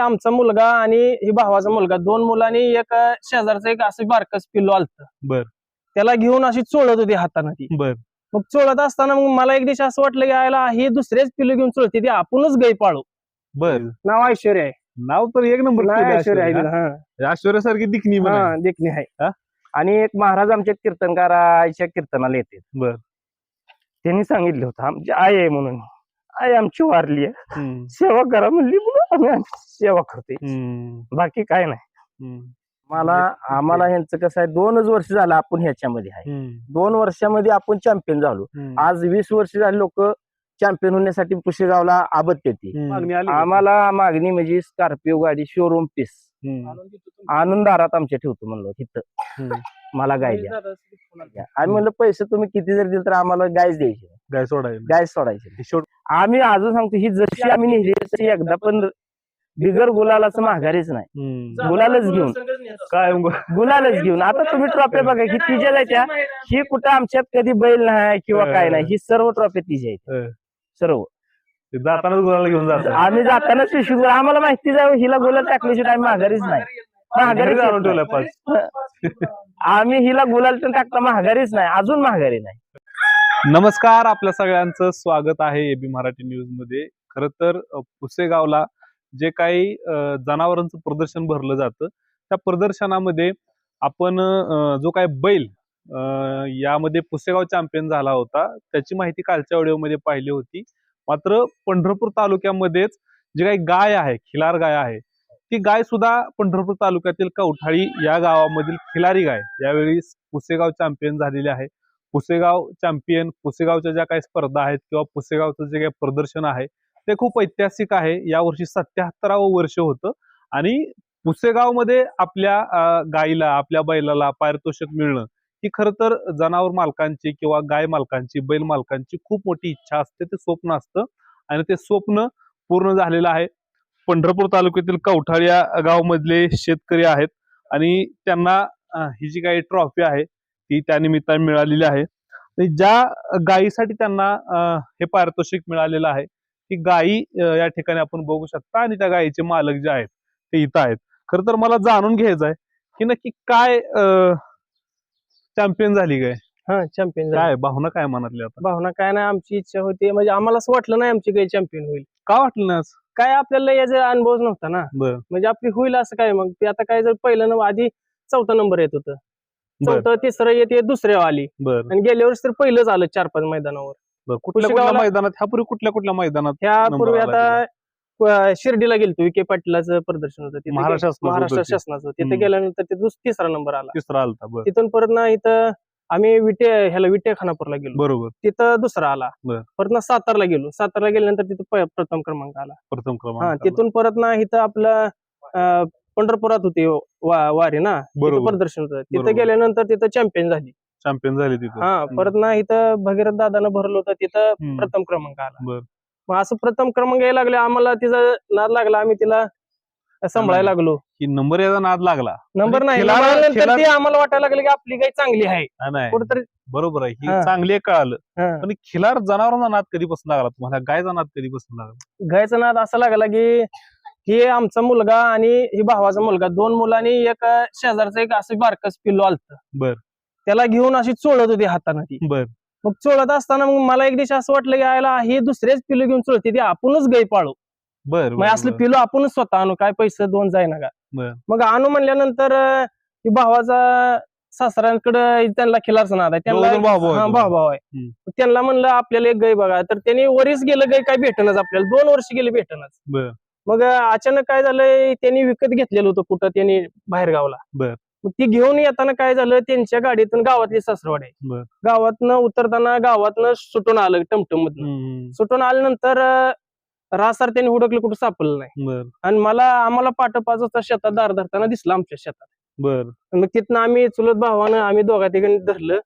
आमचा मुलगा आणि ही भावाचा मुलगा दोन मुलांनी एक शेजारचं एक असं बारकस पिल्लो आलत. बर. त्याला घेऊन अशी चोळत होती हाताने ती. बर. मग चोळत असताना मग मला एक दिवशी असं वाटलं की आयला ही दुसरेच पिल्लो घेऊन चोळते ती आपणच गाई पाळू. बर. नाव ऐश्वर्या आहे. नाव तर एक नंबर नाव ऐश्वर्या आहे तिला, हा. ऐश्वर्यासारखी दिखणी पण आहे. हा देखणी आहे? आणि एक महाराज आमच्या कीर्तनकाराच्या कीर्तनाला येते. बर. त्यांनी सांगितलं होतं आमची आई आहे म्हणून. आई आमची वारली आहे. हम्म, सेवा करा म्हणली आमची सेवा करते बाकी काय नाही. मला आम्हाला ह्यांचं कसं आहे दोनच वर्ष झालं आपण ह्याच्यामध्ये आहे. दोन वर्षामध्ये आपण चॅम्पियन झालो. आज वीस वर्ष झाले लोक चॅम्पियन होण्यासाठी पुशेगावला आबत येते? आम्हाला मागणी म्हणजे स्कॉर्पिओ गाडी शोरूम पीस हम्म, आनंदारात आमच्या ठेवतो म्हणलो तिथं. मला गाय द्या आम्ही म्हणलं पैसे तुम्ही किती जर दिले तर आम्हाला गायच द्यायची. गाय सोडायला. गाय सोडायची. आम्ही अजून सांगतो ही जशी आम्ही नेली तशी एकदा पण बिगर गुलालाचं माघारीच नाही. हम्म. गुलालच घेऊन. काय मग? गुलालच घेऊन. आता तुम्ही ट्रॉफी बघा ही तिच्या जायच्या ही कुठं आमच्यात कधी बैल नाही किंवा काय नाही ही. सर्व ट्रॉफी तिच्या आहेत. हं. सर्व. ते जातानाच गुलाला घेऊन जातात. आम्ही जाताना शिशू आम्हाला माहिती जावं हिला गुलाल टाकल्याशिवाय आम्ही माघारीच नाही. माघारीच आणून येत ठेवलाय नाही. पाच. आम्ही हिला गुलाल तर टाकता माघारीच नाही अजून माघारी नाही. नमस्कार आपल्या सगळ्यांचं स्वागत आहे एबी मराठी न्यूजमध्ये खर तर अ, पुसेगावला जे काही जनावरांचं प्रदर्शन भरलं जातं त्या प्रदर्शनामध्ये आपण जो काय बैल यामध्ये पुसेगाव चॅम्पियन झाला होता त्याची माहिती कालच्या व्हिडिओमध्ये पाहिली होती. मात्र पंढरपूर तालुक्यामध्येच जे काही गाय आहे खिलार गाय आहे ती गाय सुद्धा पंढरपूर तालुक्यातील कवठाळी या गावामधील खिलारी गाय यावेळी पुसेगाव चॅम्पियन झालेली आहे. पुसेगाव चॅम्पियन पुसेगावच्या ज्या काही स्पर्धा आहेत किंवा पुसेगावचं जे काही प्रदर्शन आहे ते खूप ऐतिहासिक आहे. यावर्षी सत्याहत्तरावं वर्ष होतं आणि पुसेगावमध्ये आपल्या गायीला गाईला आपल्या बैलाला पारितोषिक मिळणं ही खरं तर जनावर मालकांची किंवा गाय मालकांची बैल मालकांची खूप मोठी इच्छा असते. ते स्वप्न असतं आणि ते स्वप्न पूर्ण झालेलं आहे. पंढरपूर तालुक्यातील कवठाळ या गावामधले शेतकरी आहेत आणि त्यांना ही जी काही ट्रॉफी आहे ती त्या निमित्ताने मिळालेली आहे. आणि ज्या गायीसाठी त्यांना हे पारितोषिक मिळालेलं आहे ती गायी या ठिकाणी आपण बघू शकता आणि त्या गायीचे मालक जे आहेत ते इथं आहेत. खर तर मला जाणून घ्यायचं आहे की नक्की काय चॅम्पियन झाली काय? हा चॅम्पियन काय भावना काय मनातली आता? भावना काय नाही आमची इच्छा होती. म्हणजे आम्हाला असं वाटलं नाही आमची काही चॅम्पियन होईल. का वाटलं ना? काय आपल्याला याचा अनुभव नव्हता ना. म्हणजे आपली होईल असं काय मग? ते आता काय जर पहिलं आधी चौथा नंबर येत होतं. चौथं तिसरं येते दुसऱ्या आली आणि गेल्या वर्षी तर पहिलंच आलं चार पाच मैदानावर. कुठल्या कुठल्या मैदानात? ह्यापूर्वी कुठल्या कुठल्या मैदानात ह्या नंबर पूर्वी आला आता अं, शिर्डीला गेलतो विखे पाटलाचं प्रदर्शन होतं. तिथे महाराष्ट्र शासनाचं महाराष्ट्र होतं ते. शासनाचं. तिथे हम्म. गेल्यानंतर तिथं तिसरा नंबर आला. तिसरा आलता बर. तिथून परत ना इथं आम्ही विटे ह्याला विटे खानापूरला गेलो. बरोबर. तिथं दुसरा आला. बर. परत ना सातारला गेलो. सातारला गेल्यानंतर तिथं प- प्रथम क्रमांक आला. प्रथम हा क्रमांक आला. तिथून परत ना इथं आपलं अं, पंढरपुरात होती वा- वारी ना. तिथं बरोबर. प्रदर्शन होतं. बरोबर. तिथं गेल्यानंतर तिथं चॅम्पियन झाली. चॅम्पियन झाली तिथं. हा परत ना इथं भगीरथ दादानं भरलं होतं तिथं हम्म. प्रथम क्रमांक आला. बर. मग असं प्रथम क्रमांक यायला लागले आम्हाला तिचा नाद लागला आम्ही तिला सांभाळायला लागलो. की नंबर याचा नाद लागला. नंबर नाही खिलार- नंबर आल्यानंतर खिलार- ते आम्हाला वाटायला लागलं की आपली काही चांगली आहे. हा, नाही. कुठेतरी बरोबर आहे ही हा. चांगली आहे कळालं. पण खिलार जनावरांचा नाद कधीपासून लागला? तुम्हाला गायचा नाद कधीपासून लागला? गायचा नाद असा लागला की हे आमचा मुलगा आणि ही भावाचा मुलगा दोन मुलांनी एक शेजारचं एक असं बारकस पिल्लो आलत. बर. त्याला घेऊन अशी चोळत होती हाताने ती. बर. मग चोळत असताना मग मला एक दिवशी असं वाटलं की आयला ही दुसरेच पिल्लो घेऊन चोळते ती आपणच गाय पाळू. बर मग असलं पिल्लो आपणच स्वतः आणू काय पैसे दोन जाईना का? बर. मग आणू म्हणल्यानंतर भावाचा सासऱ्यांकडे त्यांना खिलारचा नाद आहे. हा आहेत. भाऊ भाऊ आहे त्यांना म्हणलं आपल्याला एक गाय बघा. तर त्यांनी वरीच गेलं गाय काय भेटणच आपल्याला. दोन वर्ष गेले भेटणच. बर. मग अचानक काय झालंय त्यांनी विकत घेतलेलं होतं कुठं त्यांनी बाहेर गावला. मग ती घेऊन येताना काय झालं? त्यांच्या गाडीतून गावातली सासरवाडी. आहे गावातनं उतरताना गावातनं सुटून आलं टमटम मधून सुटून आल्यानंतर रासार त्यांनी हुडकलं कुठं सापडलं नाही. आणि मला आम्हाला पाठ पाच वाजता शेतात दार धरताना दिसलं आमच्या शेतात. बर. मग तिथनं आम्ही चुलत भावानं आम्ही दोघा तिघांनी धरलं.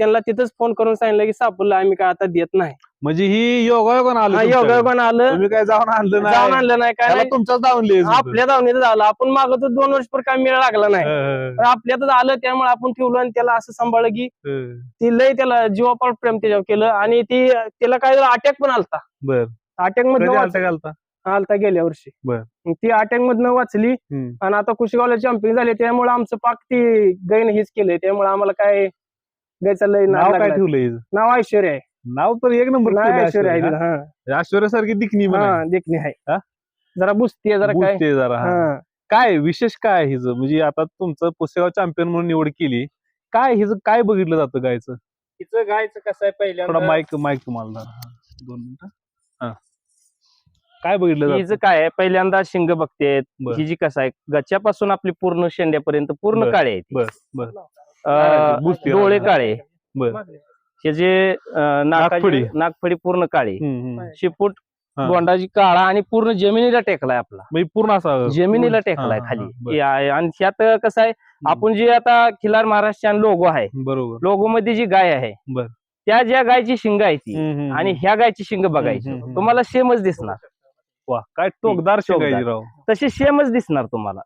त्यांना तिथंच फोन करून सांगितलं की सापडलं आम्ही काय आता देत नाही. म्हणजे ही योगायोगानं आलं तुमच्याकडे. योगायोगानं आलं. तुम्ही काय जाऊन आणलं जाऊन नाही आणलं नाही काय त्याला नाही. जाऊन लिहायचं होतं. आपल्या दावणीत झालं आपण मागतो दोन वर्ष पर काय मिळ लागला नाही. हं, पण आपल्यातच आलं त्यामुळे आपण ठेवलं आणि त्याला असं सांभाळलं की हं, ती लय त्याला जीवापाड प्रेम त्याच्यावर केलं आणि ती त्याला काय अटॅक पण आलता. बर. अटॅक कधी मध्ये आलता? घालता आलता गेल्या वर्षी. बर. मग ती अटॅक मधनं वाचली. आणि आता कुशेगावला चॅम्पियन झाले त्यामुळे आमचं पाक ती गायनं हेच केलंय. त्यामुळे आम्हाला काय गायचं लय नाव काय लागलाय. ठेवलं हिचं? नाव ऐश्वर्या आहे नाव तर एक नंबर नाव ठेवलंय ऐश्वर्या आहे तिला, हा? हा. ऐश्वर्यासारखी दिखणी. हा देखणी आहे हा? जरा बुसती आहे जरा काय बुजते जरा हा. हा. काय विशेष काय आहे हिचं म्हणजे आता तुमचं पुसेगाव चॅम्पियन म्हणून निवड केली काय हिचं काय बघितलं जातं गायचं तिचं गायचं कसं आहे थोडा पहिल्यांदा माईक माईक तुम्हाला धरा. हा. दोन मिनिटं हा काय बघितलं हिचं जातं काय आहे पहिल्यांदा शिंग बघते बर. ही जी कसं आहे गच्च्यापासून आपली पूर्ण शेंड्यापर्यंत पूर्ण बर. काळे आहे ती. बर बर अं, डोळे. काळे बर हे जे अं, नागफडी. नागफडी पूर्ण काळी हम्म, हम्म. शिपूट हा. गोंडाची काळा आणि पूर्ण जमिनीला टेकलाय आपला म्हणजे पूर्ण असा जमिनीला टेकलाय हा, खाली हा, बर. आणि ह्यात कसं आहे आपण जे आता खिलार महाराष्ट्र लोगो आहे बरोबर लोगो मध्ये जी गाय आहे बर. त्या ज्या गायची शिंग आहे ती आणि. ह्या गायची शिंग बघायची. तुम्हाला सेमच दिसणार वा काय टोकदार शिंग आहे टोकदार. ही राव तशी सेमच दिसणार तुम्हाला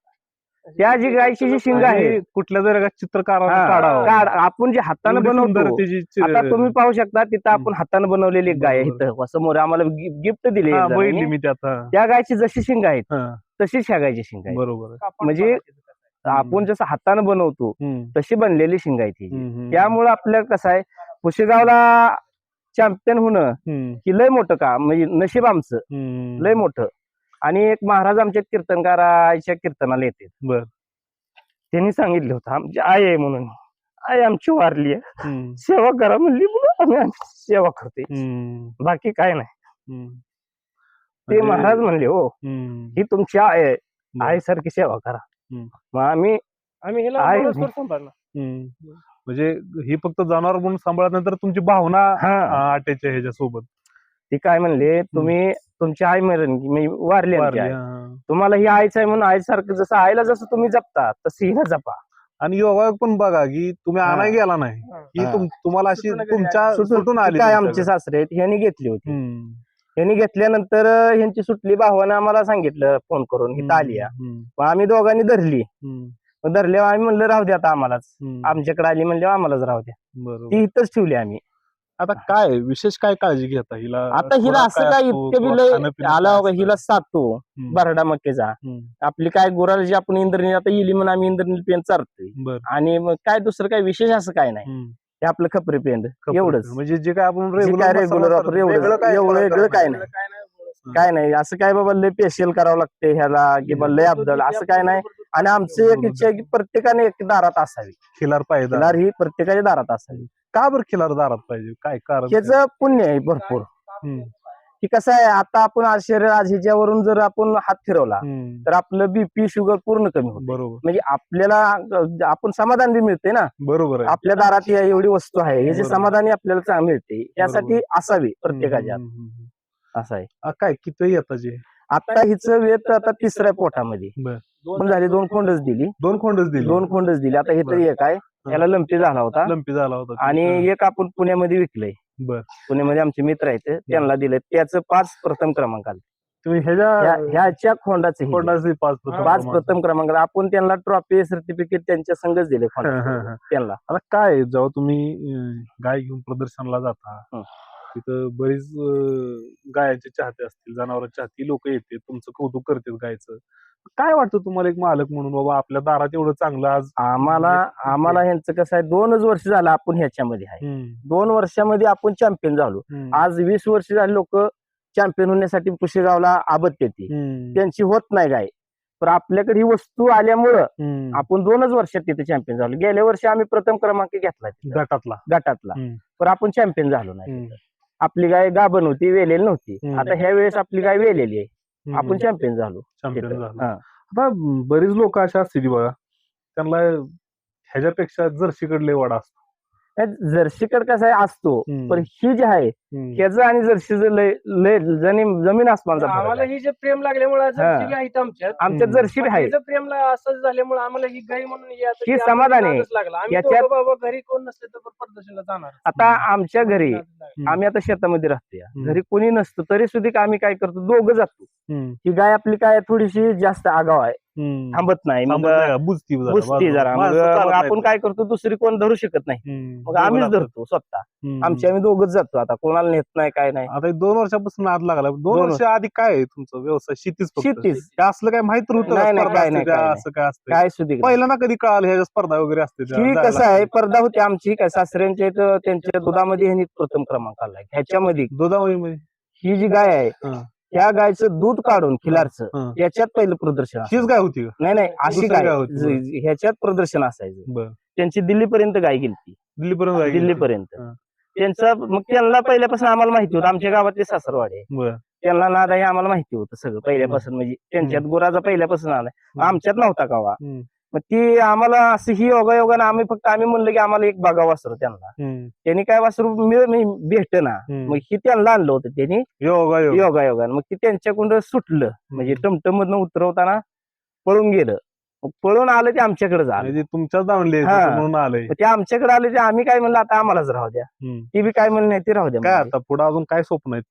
त्या जी गायची जी शिंग आहे. कुठल्या जरी एका चित्रकारानं काढावं. काढ आपण जे हाताने बनवतो आता तुम्ही पाहू शकता तिथं आपण. हाताने बनवलेली एक गाय. इथं समोर आम्हाला गिफ्ट दिली. त्या गायची जशी शिंग आहेत हा, तशीच ह्या गायची शिंग आहे. बरोबर. म्हणजे आपण जसं हाताने बनवतो तशी बनलेली शिंग आहे ती. त्यामुळं आपल्याला कसं आहे पुशेगावला चॅम्पियन होणं ही लय मोठं काम म्हणजे नशीब आमचं. लय मोठं. आणि एक महाराज आमच्या कीर्तनकाराच्या कीर्तनाला येते बर. त्यांनी सांगितलं होतं आमची आई आहे म्हणून. आई आमची वारली आहे. सेवा करा म्हणली म्हणून आम्ही आमची सेवा करते बाकी काय नाही. ते महाराज म्हणले हो ही तुमची आई आहे. बर. आईसारखी सेवा करा. मग आम्ही आम्ही. म्हणजे ही फक्त जनावर म्हणून सांभाळल्यानंतर तुमची भावना हा. आ, आटेच्या ह्याच्या सोबत ती काय म्हणले तुम्ही तुमची आई मरण मी वारली आई. हा. तुम्हाला ही आईच आहे म्हणून आईसारखं जसं आईला जसं तुम्ही जपता तसं हिला जपा आणि योगा पण बघा की तुम्ही हा. आणाय गेला नाही ही हा. तुम- तुम्हाला अशी सुटून तुमच्या. सुटून आली काय तुमच्याकडे. आमचे सासरे आहेत ह्यांनी घेतली होती हम्म, ह्यांनी घेतल्यानंतर अं, ह्यांची सुटली भावानं आम्हाला सांगितलं फोन करून ही आली. हम्म, मग आम्ही दोघांनी धरली हम्म, मग धरल्यावर आम्ही म्हणलं राहू द्या आता आम्हालाच हम्म. आमच्याकडे आली म्हणल्यावर आम्हालाच राहू द्या बरोबर ती इथंच ठेवली आम्ही आता काय विशेष काय काळजी घेता? हिला आता हिला असं काय इतकं किंवा बी लय खाणं-पिणं आला बघा? हिला सातो बरडा मक्केचा आपली काय गुराला जी आपण इंद्रनी आता येली म्हणून आम्ही इंद्रनी पेन चारतोय. आणि मग काय दुसरं काय विशेष असं काय नाही. हे आपलं खपरी पेंड. कपडे. एवढंच. म्हणजे जे काय आपण रेग्युलर एवढं काय नाही. काय नाही असं काय बाबा लय स्पेशल करावं लागते ह्याला किंवा लय अब्दल असं काय नाही. आणि आमची एक इच्छा आहे की प्रत्येकाने एक दारात असावी. खिलार पाहिजे खिलार ही प्रत्येकाच्या दारात असावी. का बरं खिलार दारात पाहिजे? काय कारण? त्याचं पुण्य आहे भरपूर. हम्म, की कसं आहे आता आपण आज शरीर आज ह्याच्यावरून जर आपण हात फिरवला हम्म, तर आपलं बीपी शुगर पूर्ण कमी होतं. बरोबर. म्हणजे आपल्याला अं, आपण समाधान बी मिळते ना. बरोबर आहे. आपल्या दारात या एवढी वस्तू आहे याचे बरोबर. समाधानी आपल्याला चांगलं मिळते यासाठी. असावी प्रत्येकाच्या. हम्म, हम्म, हम्म. असं आहे काय किती येतात जे आता हिचं वेत आता तिसऱ्या पोटामध्ये बर. दोन झाली दोन खोंडच दिली दोन खोंडच दिले दोन खोंडच दिली आता हे बर. एक आहे याला लंपी झाला होता लंपी झाला होता ते. आणि हा, एक आपण पुण्यामध्ये विकलंय बर. पुण्यामध्ये आमचे मित्र आहेत त्यांना दिले त्याचं पाच प्रथम क्रमांक आले तुम्ही ह्याच्या ह्या- ह्याच्या खोंडाचे हे. खोंडाचे पाच प्रथम पाच क्रमांक. प्रथम क्रमांक आपण त्यांना ट्रॉफी सर्टिफिकेट त्यांच्या संघच दिले हा, हा, खोंडाचे. हा. त्यांना आता काय जेव्हा तुम्ही अं, गाय घेऊन प्रदर्शनाला जाता हं. तिथं बरीच गायांचे चाहते असतील जनावरांचे चाहती लोक येते तुमचं कौतुक करतात गायचं. काय वाटतं तुम्हाला एक मालक म्हणून बाबा आपल्या दारात एवढं चांगलं आज आम्हाला आम्हाला ह्यांचं कसं आहे दोनच वर्ष झालं आपण ह्याच्यामध्ये आहे. दोन वर्षामध्ये आपण चॅम्पियन झालो. आज वीस वर्ष झाले लोक चॅम्पियन होण्यासाठी पुशेगावला आबत येते. त्यांची होत नाही गाय. पण आपल्याकडे ही वस्तू आल्यामुळं. आपण दोनच वर्षात तिथे चॅम्पियन झालो. गेल्या वर्षी आम्ही प्रथम क्रमांक घेतला गटातला. गटातला. पण आपण चॅम्पियन झालो नाही आपली गाय गाभण होती वेलेली नव्हती. आता ह्या वेळेस आपली गाय वेलेली आहे. आपण चॅम्पियन झालो चॅम्पियन. झालं. आता बरीच लोक अशा असतील बघा त्यांना ह्याच्यापेक्षा जर्सीकडले वाडा असतो जर्सीकड कसं आहे असतो पण ही जी आहे. ह्याचं आणि जर्सीचं लय लय जमीन जमीन आसमानचा आम्हाला. ही जे प्रेम लागल्यामुळे आमच्यात. जर्सी बी आहे प्रेम असं झाल्यामुळे आम्हाला ही गाय म्हणून ही ही समाधान आहे. याच्यात- बाबा घरी कोण नसले तर प्रदर्शनला जाणार आता आमच्या घरी. आम्ही आता शेतामध्ये राहतोय हम्म. घरी कोणी नसतं तरी सुद्धा आम्ही काय करतो दोघं जातो ही गाय आपली काय थोडीशी जास्त आगाव आहे थांबत नाही. मग बुजती जरा, बुजती बाजूला. जरा. मग. आपण काय करतो? दुसरी कोण धरू शकत नाही. मग आम्हीच धरतो स्वतः. आमची आम्ही दोघच जातो. आता कोणाला नेत नाही काय नाही. आता दोन वर्षापासून नाद लागला. दोन वर्ष आधी काय तुमचं व्यवसाय? शेतीच शेतीच. असलं काय माहीत स्पर्धा काय नाही. असं काय असतं काय सुधी पहिल्यांदा कधी कळालं ह्याच्या स्पर्धा वगैरे असते ही कसं आहे. स्पर्धा होती आमची. काय सासऱ्यांच्या त्यांच्या दुधामध्ये ह्यांनी प्रथम क्रमांक आलाय. ह्याच्यामध्ये. दुधावळी मध्ये ही जी गाय आहे. त्या गायचं दूध काढून खिलारचं हं. याच्यात पहिलं प्रदर्शन. हीच काय होती नाही नाही अशी गाय. गाय ह्याच्यात प्रदर्शन असायचं. त्यांची दिल्लीपर्यंत गाय गेलती दिल्लीपर्यंत. दिल्लीपर्यंत. हं. त्यांचं मग त्यांना पहिल्यापासून आम्हाला माहिती होतं. आमच्या गावातले सासरवाडी त्यांना नाद आहे आम्हाला माहिती होतं सगळं पहिल्यापासून. म्हणजे त्यांच्यात गुराचा पहिल्यापासून आलाय. आमच्यात नव्हता गावा. मग ती आम्हाला असं ही योगायोगानं आम्ही फक्त आम्ही म्हणलं की आम्हाला एक बघा वासरू त्यांना. त्यांनी काय वासरू भेट ना. मग ही त्यांना आणलं होतं त्यांनी योगा योग. योगायोगानं मग ती त्यांच्याकडून सुटलं. म्हणजे टमटम मधनं उतरवताना पळून गेलं. मग पळून आलं ते आमच्याकडे झालं म्हणजे तुमच्याच मग ते आमच्याकडे आले ते आम्ही काय म्हणलं आता आम्हालाच राहू द्या. ती बी काय म्हणलं नाही ती राहू द्या काय. आता पुढे अजून काय स्वप्न आहेत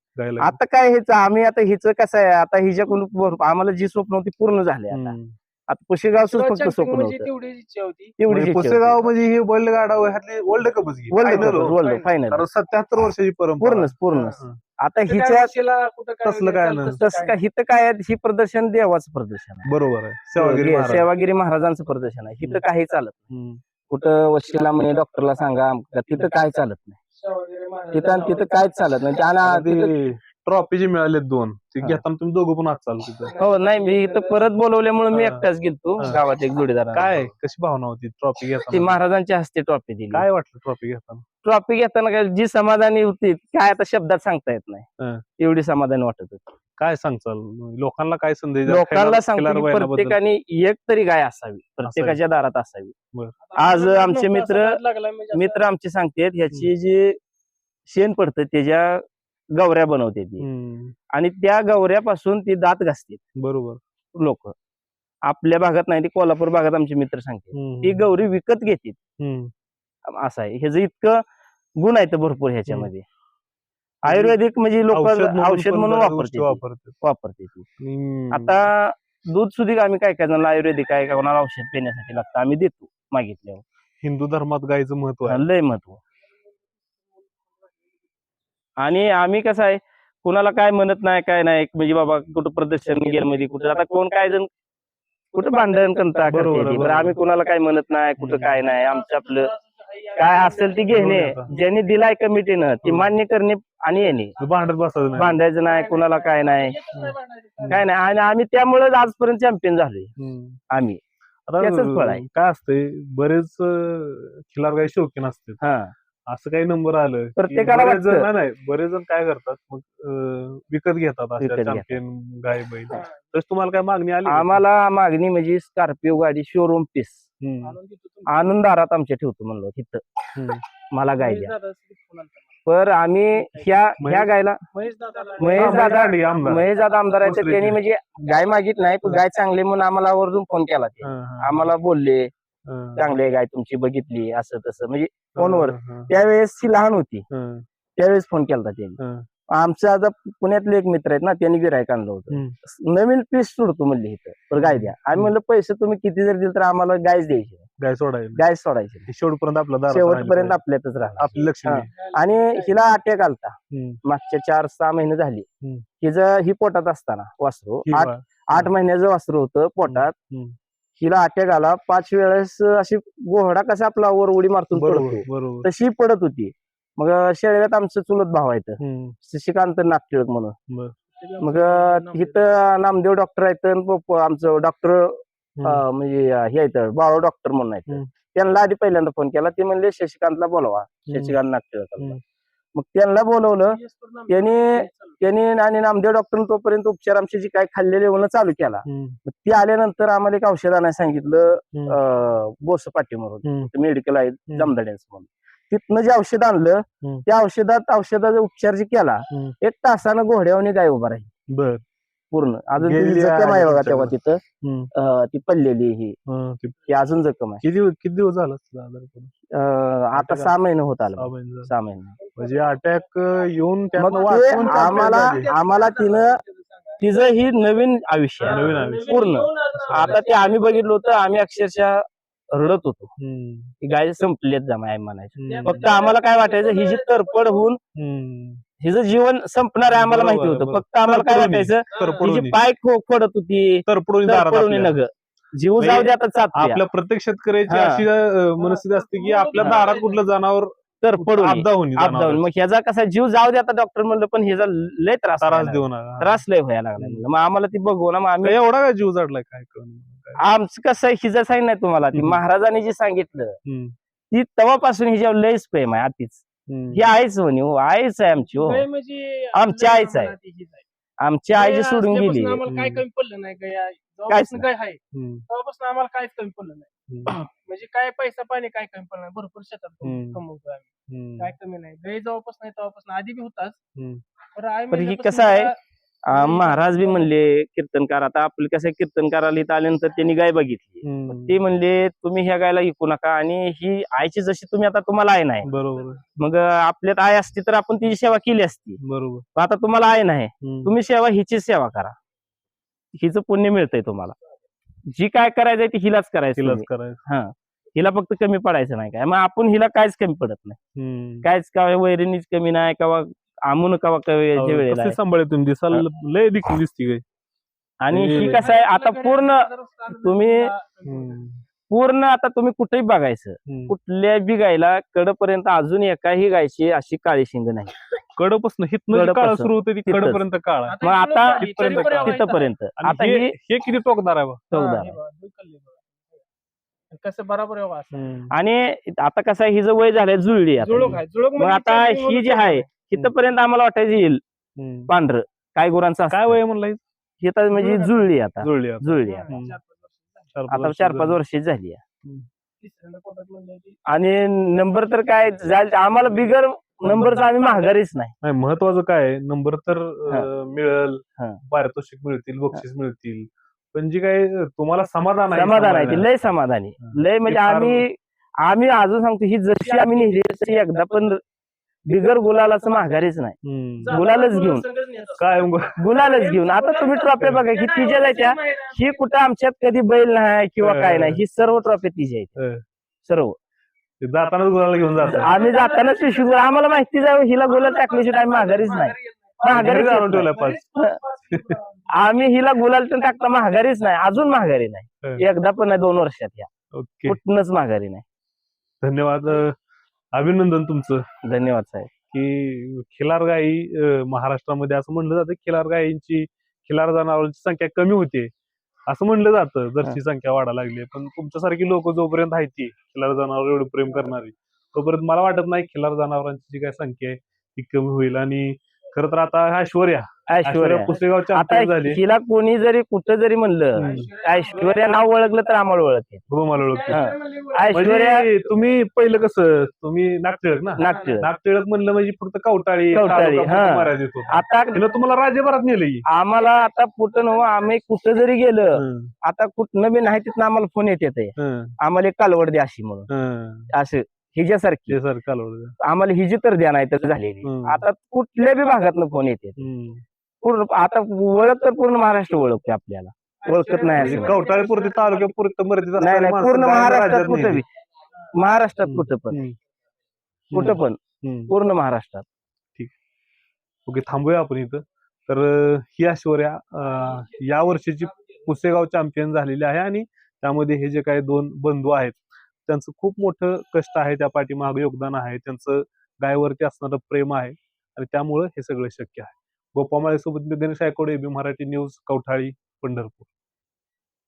आता काय हेच आम्ही आता हिच कसं आहे आता हिच्याकडून आम्हाला जी स्वप्न होती पूर्ण झाले आता. आता पुशेगावच तुला फक्त स्वप्न म्हणजे होतं इच्छा होती. एवढीच म्हणजे इच्छा पुसेगाव होती. म्हणजे हे बैलगाडा ह्यातली वर्ल्ड कपच घे वर्ल्ड कप हो. वर्ल्ड फायनल सत्याहत्तर वर्षाची परंपरा. पूर्णच पूर्णच. हा. आता काय हिच्या काय तसलं काय चालतं, नाही. तसं काय हिथं काय आहे? ही प्रदर्शन देवाचं प्रदर्शन आहे. बरोबर आहे. सेवागिरी हे महाराज. सेवागिरी महाराजांचं प्रदर्शन आहे. हिथं काही चालत नाही. कुठं वशिला म्हणे डॉक्टरला सांगा तिथं काय चालत नाही. तिथं आणि तिथं काहीच चालत नाही. ट्रॉफी जी मिळाले दोन ते. घेताना तुम्ही दोघं पण आत चाल तिथं. हो नाही मी इथं परत बोलवल्यामुळे मी. एकटाच गेलतो हा. गावात एक जोडीदार काय कशी भावना होती ट्रॉफी ती घेताना? महाराजांच्या हस्ते ट्रॉफी दिली. काय वाटलं ट्रॉफी घेताना? ट्रॉफी घेताना काय जी समाधानी होती काय आता शब्दात सांगता येत हा. नाही एवढी समाधानी वाटत होती. काय सांगचाल? लोकांना काय संदेश द्याल? लोकांना सांगतो की? प्रत्येकाने एक तरी गाय असावी प्रत्येकाच्या दारात असावी. आज आमचे मित्र- म्हणजे मित्र आमचे सांगतात ह्याची जी शेण पडतं त्याच्या गवऱ्या बनवते ती. हम्म. आणि त्या गवऱ्यापासून ती दात घासते बरोबर. लोक. आपल्या भागात नाही ती कोल्हापूर भागात आमचे मित्र सांगते हम्म. ती गौरी विकत हम्म. असं आहे. ह्याचं इतकं गुण आहेत भरपूर ह्याच्यामध्ये. आयुर्वेदिक म्हणजे लोक औषध पण म्हणून बऱ्याच वापरते गोष्टी ती. वापरतात? वापरते ती. हम्म. आता दूध सुद्धा आम्ही काय काय जणांना आयुर्वेदिक आहे का कोणाला औषध पिण्यासाठी लागतं आम्ही देतो मागितल्यावर. हिंदू धर्मात गायचं महत्त्व आहे. लय महत्त्व. आणि आम्ही कसं आहे कुणाला काय म्हणत नाही काय नाही म्हणजे बाबा कुठं प्रदर्शन गेलं मध्ये कुठं. आता कोण काय जण कुठं भांडण करता बरोबर आम्ही कुणाला काय म्हणत नाही कुठं काय नाही आमचं आपलं काय असेल ती घेणे. ज्यांनी दिलाय कमिटीनं ती मान्य करणे आणि येणे. भांडत बसायचं नाही. भांडायचं नाही कुणाला काय नाही. काय नाही आणि आम्ही त्यामुळेच आजपर्यंत चॅम्पियन झालोय. आम्ही. काय असतंय बरेच खिलार गाय शौकीन असतात. हा. असं काही नंबर आलं प्रत्येकाला बरेच जण वाटतं. नाही, नाही बरेच जण काय करतात मग अं, विकत घेतात अशा विकत घेतात. चॅम्पियन गाय बैल तस तुम्हाला काय मागणी आली का? आम्हाला मागणी म्हणजे स्कॉर्पिओ गाडी शोरूम पीस हम्म. आणून. आणून दारात आमच्या ठेवतो म्हणलो तिथं हम्म. मला गाय द्या. पर आम्ही ह्या ह्या गायला महेश दादा- आमदार. महेश दादा आमदार आहे तर त्यांनी. म्हणजे गाय मागित नाही पण गाय चांगली म्हणून आम्हाला आवर्जून फोन केला ते हा, हा, आम्हाला बोलले. चांगली आहे गाय तुमची बघितली असं तसं. म्हणजे फोनवर. त्यावेळेस ती लहान होती. त्यावेळेस फोन केला त्यांनी. आमचं आता पुण्यातले एक मित्र आहेत ना त्यांनी गिरायक आणलं होतं. नवीन पीस सोडतो म्हणले इथं. तर गाय द्या. आम्ही म्हणलं पैसे तुम्ही किती जर दिले तर आम्हाला गायच द्यायची गाय सोडायला गाय सोडायची. शेवटपर्यंत आपला शेवटपर्यंत आपल्यातच राहणार. आपली लक्ष्मी. हा. आणि हिला अटॅक आलता. मागच्या चार सहा महिने झाली. हिचं ही पोटात असताना वासरू. आठ महिन्याचं वासरू होतं पोटात. हिला अटॅक आला पाच वेळेस अशी घोडा कसा आपला वर उडी मारतून पडतो बरोबर तशी पडत होती मग शेळव्यात आमचं चुलत भाव आहेत हम्म. शशिकांत नागटिळक म्हणून बर. मग इथं नामदेव डॉक्टर आहेत प- आमचं डॉक्टर हम्म. म्हणजे अं, हे आहेत बाळू डॉक्टर म्हणून आहेत हम्म. त्यांना आधी पहिल्यांदा फोन केला ते म्हणले शशिकांतला बोलवा हम्म. शशिकांत नागटिळकाला हम्म. मग त्यांना बोलवलं. त्यांनी त्यांनी आणि नामदेव डॉक्टर तोपर्यंत उपचार आमचे जे काय खाल्लेले होणं चालू केला. ते आल्यानंतर आम्हाला एक औषध आणायला सांगितलं बोस पाटी म्हणून. मेडिकल आहे. जमदाड्यांचं म्हणून. तिथनं जे औषध आणलं. त्या औषधात औषधाचा उपचार जे केला. एक तासानं घोड्यावनी गाय उभा राहील. बर. पूर्ण अजून जखम आहे आहे बघा तेव्हा. तिथं हम्म. अं, ती पडलेली ही हा, ते ती अजून जखम आहे किती किती दिवस झाला असला आजार करून? अं, आता सहा महिने होत आलं सहा महिने झाले. सहा महिने म्हणजे अटॅक येऊन मग त्यातनं ते वाचून champion आम्हाला. आम्हाला तिनं तिचं ही नवीन आयुष्य आहे. नवीन आयुष्य. पूर्ण आता ते आम्ही बघितलं होतं आम्ही अक्षरशः रडत होतो. ही गाय संपलेत जमा आहे म्हणायचं. फक्त आम्हाला काय वाटायचं ही जी तरपड होऊन. हिचं जीवन संपणार आहे आम्हाला माहिती होतं. फक्त आम्हाला काय वाटायचं तरपडून हिची पाय खो- खोडत होती तरपडून. नग जीव म्हणजे जाऊ दे आता आपल्या प्रत्येक शेतकऱ्याची. अशी मनस्थिती असते की आपल्या. दारात कुठलं जनावर होऊन अपडाऊन मग ह्याचा कसा जीव जाऊ दे आता डॉक्टर म्हणलं पण ह्याचा लय त्रास त्रास देऊ त्रास लय व्हायला लागला म्हणलं. मग आम्हाला ती बघू ना मग आम्ही एवढा काय जीव जाडलाय काय? आमचं कसं आहे हिचं सांग नाही तुम्हाला ती. महाराजांनी जे सांगितलं. ती तेव्हापासून हिच्यावर लयच प्रेम आहे आतीच. ही आईच म्हणे हो आईच आहे आमची हो म्हणजे आमची आईच आहे. आमची आई जी सोडून गेली आम्हाला काय. कमी पडलं नाही जेव्हापासून गाय आहे. तेव्हापासून आम्हाला काहीच कमी पडलं नाही. म्हणजे काय पैसा पाणी काय कमी पडलं नाही भरपूर शेतात. कमवतो आम्ही. काय कमी नाही गाय जेव्हापासून नाही तेव्हापासून आधी बी होताच पण ही मेल्यापासून कसं आहे, महाराज बी म्हणले कीर्तनकार आता आपलं कसं कीर्तनकाराला इथं आल्यानंतर त्यांनी गाय बघितली. ते म्हणले तुम्ही ह्या गायला ऐकू नका आणि ही आईची जशी तुम्ही आता तुम्हाला आहे नाही. बरोबर. मग आपल्यात आई असती तर आपण तिची सेवा केली असती. बरोबर. आता तुम्हाला आहे नाही. तुम्ही सेवा हिची सेवा करा. हिचं पुण्य मिळतंय तुम्हाला. जी काय करायचंय ती हिलाच करायचं तुम्ही. करायचं. हा. हिला फक्त कमी पडायचं नाही काय. मग आपण हिला काहीच कमी पडत नाही. काहीच का वैरणीच कमी नाही किंवा आमून कवा वेळेच्या अहो, वेळेला. सांभाळे तुम्ही दिसाल लय देखील दिसती काय आणि ही हे- कसं आहे आता पूर्ण तुम्ही- हम्म. पूर्ण आता तुम्ही कुठेही बघायचं हम्म. कुठल्या बी गायला कडपर्यंत अजून एकाही गायची अशी काळी शिंग नाही कडपासून हितनं जी काळ कडपासून. सुरू होते ती तिथंच. कडपर्यंत काळ आहे. मग आता तिथपर्यंत आता आणि हे ही हे किती टोकदार आहे बा. चौदा आहे. कसं बरोबर आहे बघा असं. हम्म. आणि आता कसं आहे हिचं वय झालंय जुळली आता जुळूक ही. आहे जुळूक मग म्हणजे आता ही जी आहे तिथपर्यंत आम्हाला वाटायचं येईल. पांढरं. काय गुरांचं काय. वय म्हणलं तर म्हणजे जुळलं. आता जुळली आता. जुळली आता. हम्म. चार पाच वर्ष झाली. आणि नंबर तर काय झालं आम्हाला बिगर नंबरचा आम्ही माघारीच नाही. नाही महत्वाचं काय आहे, नंबर तर मिळेल. पारितोषिक मिळतील बक्षीस मिळतील. पण जी काय तुम्हाला समाधान आहे समाधान आहे. लय समाधानी. लय म्हणजे आम्ही आम्ही अजून सांगतो ही जशी आम्ही नेली तशी एकदा पण बिगर गुलालाचं माघारीच नाही. गुलालच घेऊन. काय? गुलालच घेऊन. आता तुम्ही ट्रॉफी बघा ही तिच्या जायच्या ही कुठं आमच्यात कधी बैल नाही किंवा काय नाही ही सर्व ट्रॉफी तिच्या आहेत. हं. सर्व. जातानाच गुलाला घेऊन जातात. आम्ही जाताना पिशवी आम्हाला माहिती जावं हिला गुलाल टाकल्याशिवाय आम्ही माघारीच नाही. नाही. ठेवलाय पाच. आम्ही हिला गुलाल तर टाकता माघारीच नाही. अजून माघारी नाही. एकदा पण नाही दोन वर्षात या. ओके. कुठनच माघारी नाही. धन्यवाद अभिनंदन तुमचं. धन्यवाद साहेब. की खिलार गायी अं, महाराष्ट्रामध्ये असं म्हणलं जातं खिलार गायींची खिलार जनावरांची संख्या कमी होते असं म्हणलं जातं जरची संख्या वाढायला लागली. पण तुमच्यासारखी लोक जोपर्यंत आहेत ती खिलार जनावर एवढं प्रेम करणारी तोपर्यंत मला वाटत नाही खिलार जनावरांची जी काय संख्या आहे ती कमी होईल. आणि खरं तर आता हा ऐश्वर्या ऐश्वर्या. आता चॅम्पियन झाली. हिला कोणी जरी कुठं जरी म्हणलं. ऐश्वर्या नाव ओळखलं तर आम्हाला ओळखते. हो ओळखते. हा. म्हणजे ऐश्वर्या म्हणजे तुम्ही पहिलं कसं तुम्ही नागटिळक ना? नागटिळक. नागटिळक म्हणलं म्हणजे फक्त कवटाळी कवटाळी, तालुका हा. होतं. आता तुम्हाला राज्यभरात नेलं आम्हाला आता कुठं नव आम्ही कुठं जरी गेलं आता कुठनं बी नाही तिथनं आम्हाला फोन येत येते आम्हाला एक कालवड द्या अशी म्हणून. असं हिच्यासारखी. ते सर कालवड आम्हाला हिजी तर द्या नाही तर झालेली. आता कुठल्या बी भागातनं फोन येते पूर्ण आता ओळख तर पूर्ण महाराष्ट्र ओळखते आपल्याला ओळखत नाही असं नाही. कवटाळी पुरते तालुक्या पुरतं मर्यादित नाही असणारी नाही माणसं पूर्ण बाहेर महाराष्ट्रात राज्यात कुठं. बी महाराष्ट्रात. कुठं पण हम्म. कुठं पण हम्म. पूर्ण महाराष्ट्रात ओके थांबूया आपण इथं तर अं, ही ऐश्वर्या अं, या वर्षीची पुसेगाव चॅम्पियन झालेली आहे आणि त्यामध्ये हे जे काही दोन बंधू आहेत त्यांचं खूप मोठं कष्ट आहे त्या पाठीमागे योगदान आहे त्यांचं गायवरती असणारं प्रेम आहे आणि त्यामुळं हे सगळं शक्य आहे गोपामाळे माळेसोबत मी गणेश आयकोडे बी मराठी न्यूज कवठाळी पंढरपूर.